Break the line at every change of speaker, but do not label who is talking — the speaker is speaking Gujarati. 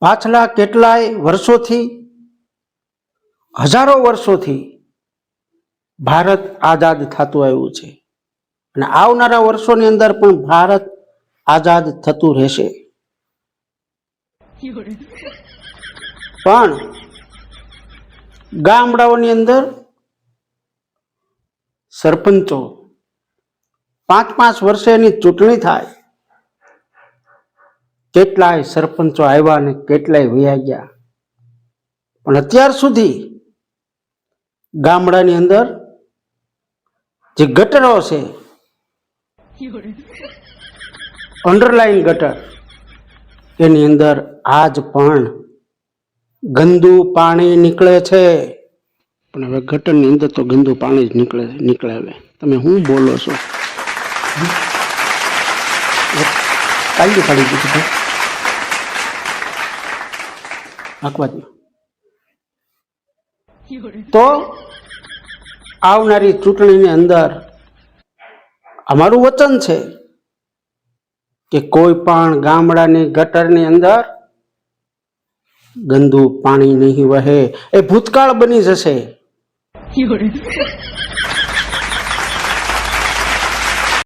પાછલા કેટલાય વર્ષોથી, હજારો વર્ષોથી ભારત આઝાદ થતું આવ્યું છે. અને આવનારા વર્ષોની અંદર પણ ભારત આઝાદ થતું રહેશે. પણ ગામડાઓની અંદર સરપંચો પાંચ પાંચ વર્ષેની ચૂંટણી થાય. કેટલાય સરપંચો આવ્યા ને કેટલાય વયા ગયા. પણ અત્યાર સુધી ગામડાની અંદર જે ગટરો છે અંડરલાઈન ગટર, એની અંદર આજ પણ ગંદુ પાણી નીકળે છે. પણ હવે ગટરની અંદર તો ગંદુ પાણી જ નીકળે નીકળે હવે. તમે શું બોલો છો? કાઢી કાઢી દીધું ભાઈ નાખવા દો. તો આવનારી ચૂંટણીની અંદર અમારું વચન છે કે કોઈ પણ ગામડાની, ગટરની અંદર ગંદુ પાણી નહીં વહે. એ ભૂતકાળ બની જશે.